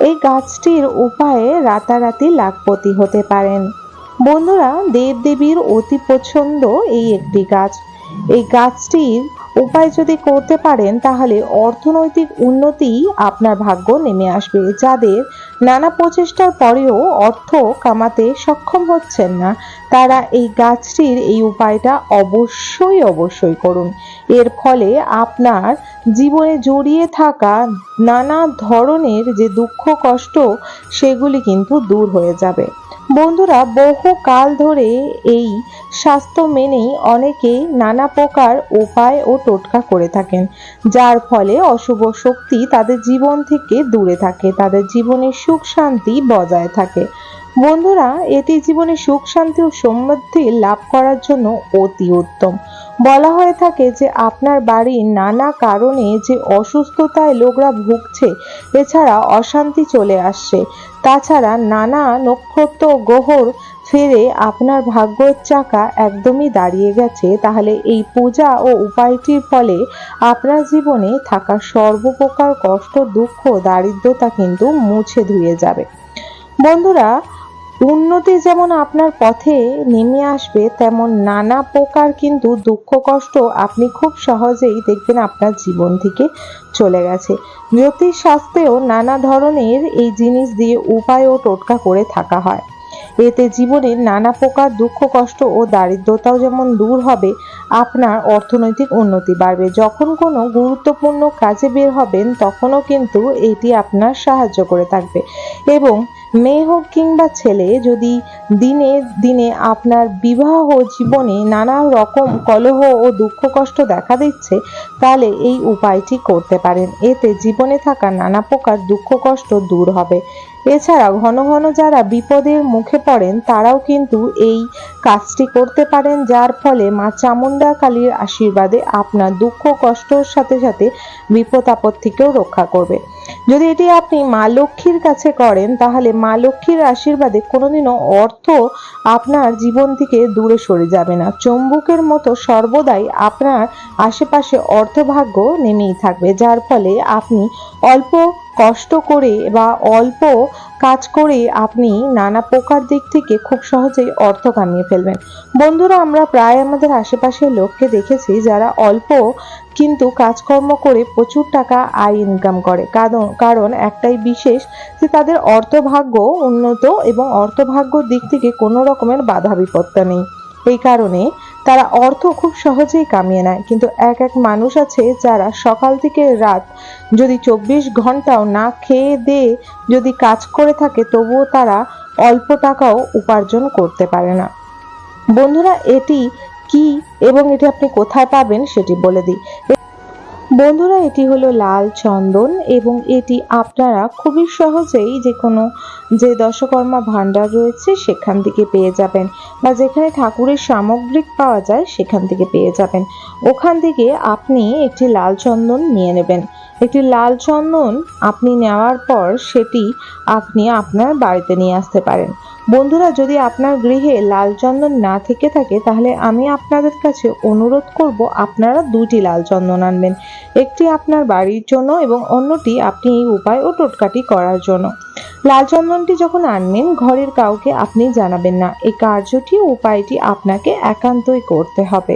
এই গাছটির উপায়ে রাতারাতি লাখপতি হতে পারেন। বন্ধুরা, দেবদেবীর অতি পছন্দ এই একটি গাছ। এই গাছটির উপায় যদি করতে পারেন, তাহলে অর্থনৈতিক উন্নতি আপনার ভাগ্য নেমে আসবে, যাদের নানা প্রচেষ্টার পরেও অর্থ কামাতে সক্ষম হচ্ছেন না। তারা এই গাছটির এই উপায়টা অবশ্যই অবশ্যই করুন। এর ফলে আপনার জীবনে জড়িয়ে থাকা নানা ধরনের যে দুঃখ, কষ্ট, সেগুলি কিন্তু দূর হয়ে যাবে। বন্ধুরা, বহু কাল ধরে এই স্বাস্থ্য মেনেই অনেকে নানা প্রকার উপায় ও টোটকা করে থাকেন, যার ফলে অশুভ শক্তি তাদের জীবন থেকে দূরে থাকে, তাদের জীবনে সুখ শান্তি বজায় থাকে। বন্ধুরা, এটি জীবনে সুখ শান্তি ও সমৃদ্ধি লাভ করার জন্য অতি উত্তম। বলা হয়ে থাকে যে, আপনার বাড়ির নানা কারণে যে অসুস্থতায় লোকরা ভুগছে, এছাড়া অশান্তি চলে আসছে। তাছাড়া নানা নক্ষত্র গ্রহর ফেরে আপনার ভাগ্যের চাকা একদমই দাঁড়িয়ে গেছে, তাহলে এই পূজা ও উপায়টির ফলে আপনার জীবনে থাকা সর্বপ্রকার কষ্ট, দুঃখ, দারিদ্রতা কিন্তু মুছে ধুয়ে যাবে। বন্ধুরা, উন্নতি যেমন আপনার পথে নেমে আসবে, তেমন নানা প্রকার কিন্তু দুঃখ, কষ্ট আপনি খুব সহজেই দেখবেন আপনার জীবন থেকে চলে গেছে। জ্যোতিষ শাস্ত্রেও নানা ধরনের এই জিনিস দিয়ে উপায় ও টোটকা করে থাকা হয়। এতে জীবনের নানা প্রকার দুঃখ, কষ্ট ও দারিদ্রতাও যেমন দূর হবে, আপনার অর্থনৈতিক উন্নতি বাড়বে। যখন কোনো গুরুত্বপূর্ণ কাজে বের হবেন, তখনও কিন্তু এটি আপনার সাহায্য করে থাকবে এবং মেয়ে হোক কিংবা ছেলে, যদি দিনে দিনে আপনার বিবাহ জীবনে নানা রকম কলহ ও দুঃখ কষ্ট দেখা দিচ্ছে, তাহলে এই উপায়টি করতে পারেন। এতে জীবনে থাকা নানা প্রকার দুঃখ কষ্ট দূর হবে। এছাড়া ঘন ঘন যারা বিপদের মুখে পড়েন, তারাও কিন্তু এই কাজটি করতে পারেন, যার ফলে মা চামুন্ডা কালীর আশীর্বাদে আপনার দুঃখ কষ্টর সাথে সাথে বিপদ আপদ থেকেও রক্ষা করবে। যদি এটি আপনি মা লক্ষ্মীর কাছে করেন, তাহলে মা লক্ষ্মীর আশীর্বাদে কোনোদিনও অর্থ আপনার জীবন থেকে দূরে সরে যাবে না। চম্বুকের মতো সর্বদাই আপনার আশেপাশে অর্থভাগ্য নেমেই থাকবে, যার ফলে আপনি অল্প কষ্ট করে বা অল্প কাজ করে আপনি নানা প্রকার দিক থেকে খুব সহজেই অর্থ কামিয়ে ফেলবেন। বন্ধুরা, আমরা প্রায় আমাদের আশেপাশের লোককে দেখেছি যারা অল্প কিন্তু কাজকর্ম করে প্রচুর টাকা আয় ইনকাম করে। কারণ একটাই বিশেষ যে তাদের অর্থভাগ্য উন্নত এবং অর্থভাগ্যর দিক থেকে কোনো রকমের বাধা বিপত্তা নেই। এই কারণে তারা অর্থ খুব সহজেই কামিয়ে নেয়, কিন্তু এক এক মানুষ আছে যারা সকাল থেকে রাত যদি চব্বিশ ঘন্টাও না খেয়ে দিয়ে যদি কাজ করে থাকে, তবুও তারা অল্প টাকাও উপার্জন করতে পারে না। বন্ধুরা, এটি কি এবং এটি আপনি কোথায় পাবেন সেটি বলে দিই। বন্ধুরা, এটি হলো লাল চন্দন এবং এটি আপনারা খুবই সহজেই যে কোনো যে দশকর্মা ভাণ্ডার রয়েছে সেখান থেকে পেয়ে যাবেন। বা যেখানে ঠাকুরের সামগ্রিক পাওয়া যায় সেখান থেকে পেয়ে যাবেন। ওখান থেকে আপনি একটি লাল চন্দন নিয়ে নেবেন। একটি লাল চন্দন আপনি নেওয়ার পর সেটি আপনি আপনার বাড়িতে নিয়ে আসতে পারেন। বন্ধুরা, যদি আপনার গৃহে লাল চন্দন না থেকে থাকে, তাহলে আমি আপনাদের কাছে অনুরোধ করব, আপনারা দুটি লাল চন্দন আনবেন। একটি আপনার বাড়ির জন্য এবং অন্যটি আপনি এই উপায় ও টোটকাটি করার জন্য। লাল চন্দনটি যখন আনবেন, ঘরের কাউকে আপনি জানাবেন না। এই কার্যটি উপায়টি আপনাকে একান্তই করতে হবে।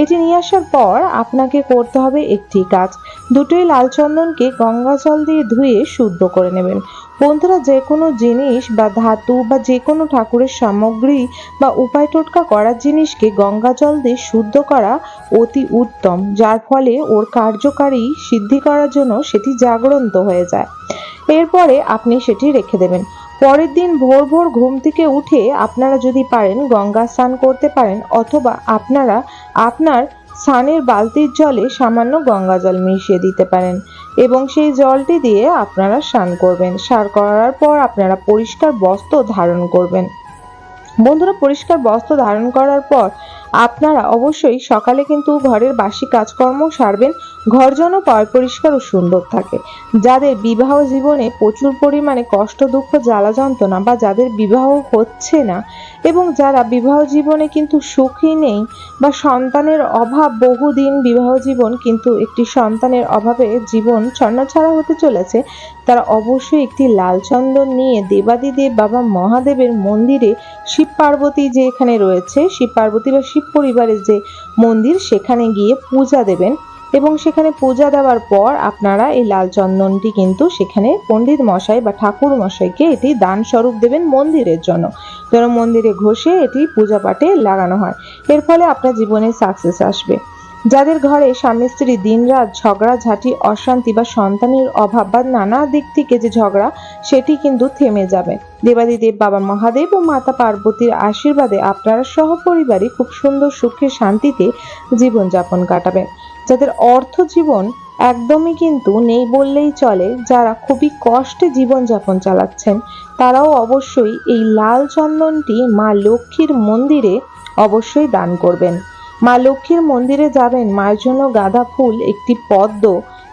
এটি নিয়ে আসার পর আপনাকে করতে হবে একটি কাজ। দুটোই লাল চন্দনকে গঙ্গা জল দিয়ে ধুয়ে শুদ্ধ করে নেবেন। বন্ধুরা, যে কোনো জিনিস বা ধাতু বা যে কোনো ঠাকুরের সামগ্রী বা উপায় টোটকা করার জিনিসকে গঙ্গা জল দিয়ে শুদ্ধ করা অতি উত্তম, যার ফলে ওর কার্যকারী সিদ্ধি করার জন্য সেটি জাগরন্ত হয়ে যায়। এরপরে আপনি সেটি রেখে দেবেন। পরের দিন ভোর ভোর ঘুম থেকে উঠে আপনারা যদি পারেন গঙ্গা স্নান করতে পারেন, অথবা আপনারা আপনার স্নানের বালতির জলে সামান্য গঙ্গা জল মিশিয়ে দিতে পারেন এবং সেই জলটি দিয়ে আপনারা স্নান করবেন। স্নান করার পর আপনারা পরিষ্কার বস্ত্র ধারণ করবেন। বন্ধুরা, পরিষ্কার বস্ত্র ধারণ করার পর আপনারা অবশ্যই সকালে কিন্তু ঘরের বাসি কাজকর্ম সারবেন, ঘর যেন পরিষ্কার ও সুন্দর থাকে। যাদের বিবাহ জীবনে প্রচুর পরিমাণে কষ্ট, দুঃখ, জ্বালা যন্ত্রণা বা যাদের বিবাহ হচ্ছে না এবং যারা বিবাহ জীবনে কিন্তু সুখী নেই বা সন্তানের অভাব বহুদিন বিবাহ জীবন কিন্তু একটি সন্তানের অভাবে জীবন ছন্নছাড়া হতে চলেছে, তারা অবশ্যই একটি লাল চন্দন নিয়ে দেবাদিদেব বাবা মহাদেবের মন্দিরে শিব পার্বতী যে এখানে রয়েছে, শিব পার্বতী বা শিব পরিবারের যে মন্দির, সেখানে গিয়ে পূজা দেবেন এবং সেখানে পূজা দেওয়ার পর আপনারা এই লাল চন্দনটি কিন্তু সেখানে পণ্ডিত মশাই বা ঠাকুর মশাইকে এটি দান স্বরূপ দেবেন মন্দিরের জন্য। যেন মন্দিরে ঘষে এটি পূজা পাঠে লাগানো হয়। এর ফলে আপনার জীবনে সাকসেস আসবে। যাদের ঘরে স্বামী, স্ত্রী, দিনরাত ঝগড়া, ঝাঁটি, অশান্তি বা সন্তানের অভাব বা নানা দিক থেকে যে ঝগড়া, সেটি কিন্তু থেমে যাবে। দেবাদিদেব, বাবা মহাদেব ও মাতা পার্বতীর আশীর্বাদে আপনারা সহপরিবারে খুব সুন্দর সুখে শান্তিতে জীবনযাপন কাটাবেন যাদের অর্থ জীবন একদমই কিন্তু নেই বললেই চলে, যারা খুবই কষ্টে জীবনযাপন চালাচ্ছেন, তারাও অবশ্যই এই লাল চন্দনটি মা লক্ষ্মীর মন্দিরে অবশ্যই দান করবেন। মা লক্ষ্মীর মন্দিরে যাবেন, মায়ের জন্য গাঁদা ফুল, একটি পদ্ম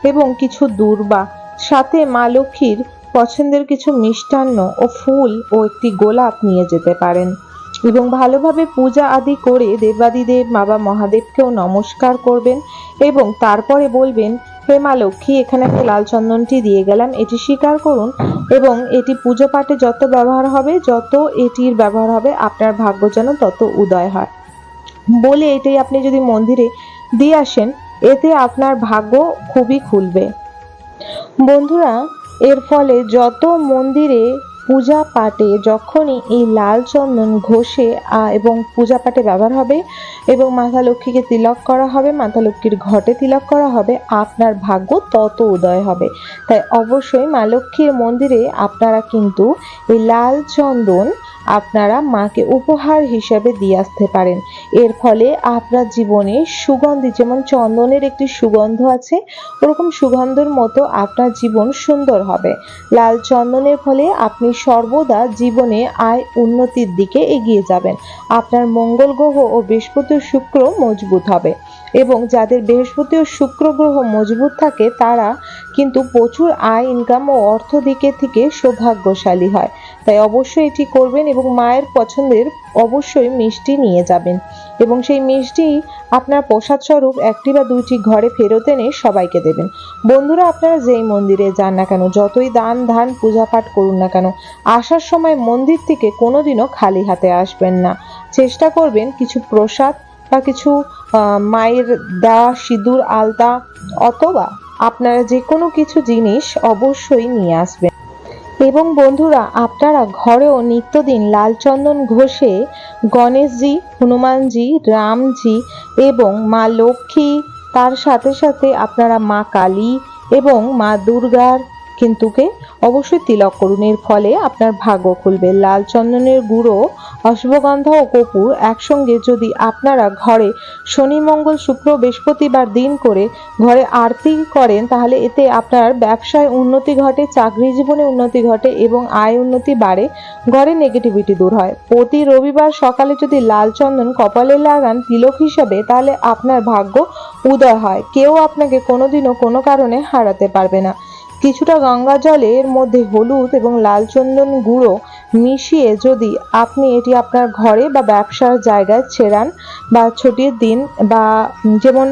এবং কিছু দূর্বা। সাথে মা লক্ষ্মীর পছন্দের কিছু মিষ্টান্ন ও ফুল ও একটি গোলাপ নিয়ে যেতে পারেন এবং ভালোভাবে পূজা আদি করে দেবাদিদেব, বাবা মহাদেবকেও নমস্কার করবেন এবং তারপরে বলবেন, হে মা লক্ষ্মী, এখানে আমি লাল চন্দনটি দিয়ে গেলাম, এটি স্বীকার করুন এবং এটি পুজো পাঠে যত ব্যবহার হবে, যত এটির ব্যবহার হবে, আপনার ভাগ্য যেন তত উদয় হয়। বলে এটাই আপনি যদি মন্দিরে দিয়ে আসেন, এতে আপনার ভাগ্য খুবই খুলবে। বন্ধুরা, এর ফলে যত মন্দিরে পূজা পাঠে যখনই এই লাল চন্দন ঘষে এবং পূজা পাঠে ব্যবহার হবে এবং মাতা লক্ষ্মীকে তিলক করা হবে, মাতা লক্ষ্মীর ঘটে তিলক করা হবে, আপনার ভাগ্য তত উদয় হবে। তাই অবশ্যই মা লক্ষ্মীর মন্দিরে আপনারা কিন্তু এই লাল চন্দন আপনারা মাকে উপহার হিসেবে দিয়ে আসতে পারেন। এর ফলে আপনার জীবনে সুগন্ধি, যেমন চন্দনের একটি সুগন্ধ আছে, ওরকম সুগন্ধর মতো আপনার জীবন সুন্দর হবে। লাল চন্দনের ফলে আপনি সর্বদা জীবনে আয় উন্নতির দিকে এগিয়ে যাবেন। আপনার মঙ্গল গ্রহ ও বৃহস্পতি শুক্র মজবুত হবে। এবং যাদের বৃহস্পতি ও শুক্র গ্রহ মজবুত থাকে, তারা কিন্তু প্রচুর আয় ইনকাম ও অর্থ দিকে থেকে সৌভাগ্যশালী হয়। তাই অবশ্যই এটি করবেন এবং মায়ের পছন্দের অবশ্যই মিষ্টি নিয়ে যাবেন। এবং সেই মিষ্টি আপনার প্রসাদ স্বরূপ একটি বা দুইটি ঘরে ফেরত এনে সবাইকে দেবেন। বন্ধুরা, আপনারা যেই মন্দিরে যান না কেন, যতই দান, ধান, পূজা পাঠ করুন না কেন, আসার সময় মন্দির থেকে কোনোদিনও খালি হাতে আসবেন না। চেষ্টা করবেন কিছু প্রসাদ বা কিছু মায়ের দেওয়া সিঁদুর, আলতা অথবা আপনারা যে কোনো কিছু জিনিস অবশ্যই নিয়ে আসবেন। এবং বন্ধুরা, আপনারা ঘরেও নিত্যদিন লাল চন্দন ঘষে গণেশজি, হনুমানজি, রামজি এবং মা লক্ষ্মী, তার সাথে সাথে আপনারা মা কালী এবং মা দুর্গার কিন্তুকে অবশ্যই তিলক করুন এর ফলে আপনার ভাগ্য খুলবে। লাল চন্দনের গুঁড়ো, অশ্বগন্ধা ও কপুর একসঙ্গে যদি আপনারা ঘরে শনি, মঙ্গল, শুক্র, বৃহস্পতিবার দিন করে ঘরে আরতি করেন, তাহলে এতে আপনার ব্যবসায় উন্নতি ঘটে, চাকরি জীবনে উন্নতি ঘটে এবং আয় উন্নতি বাড়ে। ঘরে নেগেটিভিটি দূর হয়। প্রতি রবিবার সকালে যদি লাল চন্দন কপালে লাগান তিলক হিসাবে, তাহলে আপনার ভাগ্য উদয় হয়। কেউ আপনাকে কোনোদিনও কোনো কারণে হারাতে পারবে না। কিছুটা গঙ্গা জলে এর মধ্যে হলুদ এবং লাল চন্দন গুঁড়ো মিশিয়ে যদি আপনি এটি আপনার ঘরে বা ব্যবসার জায়গায় ছেড়ান বা ছুটির দিন বা যেমন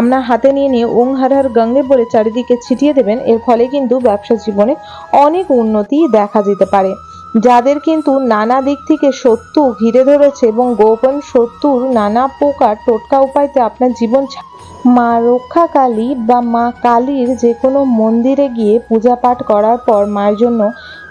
আপনার হাতে নিয়ে নিয়ে ওং হার হার গঙ্গে বলে চারিদিকে ছিটিয়ে দেবেন, এর ফলে কিন্তু ব্যবসা জীবনে অনেক উন্নতি দেখা যেতে পারে। যাদের কিন্তু নানা দিক থেকে শত্রু ঘিরে ধরেছে এবং গোপন শত্রুর নানা প্রকার টোটকা উপায়তে আপনার জীবন মা রক্ষা কালী বা মা কালীর যে কোনো মন্দিরে গিয়ে পূজা পাঠ করার পর মায়ের জন্য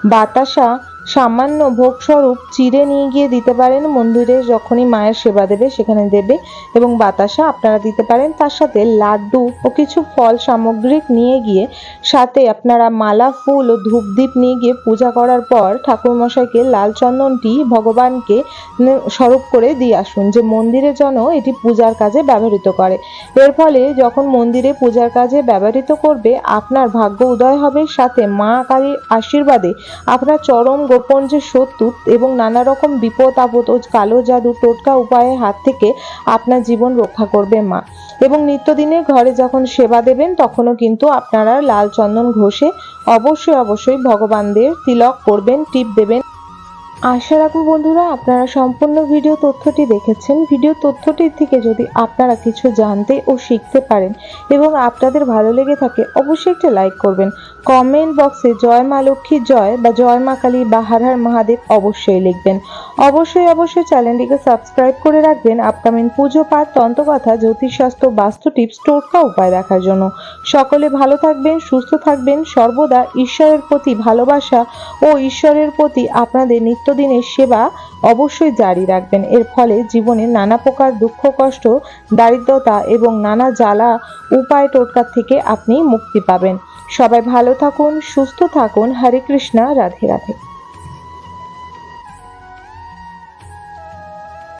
বাতাসা সামান্য ভোগস্বরূপ চিড়ে নিয়ে গিয়ে দিতে পারেন মন্দিরে, যখনই মায়ের সেবা দেবে সেখানে দেবে। এবং বাতাসা আপনারা দিতে পারেন, তার সাথে লাড্ডু ও কিছু ফল সামগ্রিক নিয়ে গিয়ে, সাথে আপনারা মালা, ফুল ও ধূপদীপ নিয়ে গিয়ে পূজা করার পর ঠাকুরমশাইকে লাল চন্দনটি ভগবানকে স্বরূপ করে দিয়ে আসুন যে মন্দিরে যেন এটি পূজার কাজে ব্যবহৃত করে। এর ফলে যখন মন্দিরে পূজার কাজে ব্যবহৃত করবে, আপনার ভাগ্য উদয় হবে। সাথে মা কালীর আশীর্বাদে আপনার চরম গোপন যে শত্রু এবং নানা রকম বিপদ আপদ ও কালো জাদু টোটকা উপায়ের হাত থেকে আপনার জীবন রক্ষা করবে মা। এবং নিত্যদিনে ঘরে যখন সেবা দেবেন, তখনও কিন্তু আপনারা লাল চন্দন ঘষে অবশ্যই অবশ্যই ভগবানদের তিলক করবেন, টিপ দেবেন। আশা রাখব বন্ধুরা, আপনারা সম্পূর্ণ ভিডিও তথ্যটি দেখেছেন। ভিডিও তথ্যটির থেকে যদি আপনারা কিছু জানতে ও শিখতে পারেন এবং আপনাদের ভালো লেগে থাকে, অবশ্যই একটা লাইক করবেন। কমেন্ট বক্সে জয় মা লক্ষ্মী জয় বা জয় মা কালী বা হার হার মহাদেব অবশ্যই লিখবেন। অবশ্যই অবশ্যই চ্যানেলটিকে সাবস্ক্রাইব করে রাখবেন আপকামিং পুজো পাঠ, তন্ত্রকথা, জ্যোতিষশাস্ত্র, বাস্তু টিপস, টোটকা উপায় দেখার জন্য। সকলে ভালো থাকবেন, সুস্থ থাকবেন, সর্বদা ঈশ্বরের প্রতি ভালোবাসা ও ঈশ্বরের প্রতি আপনাদের নিত্যদিনের সেবা অবশ্যই জারি রাখবেন। এর ফলে জীবনে নানা প্রকার দুঃখ, কষ্ট, দারিদ্রতা এবং নানা জ্বালা, উপায় টোটকার থেকে আপনি মুক্তি পাবেন। সবাই ভালো থাকুন সুস্থ থাকুন। হরে কৃষ্ণা রাধে রাধে।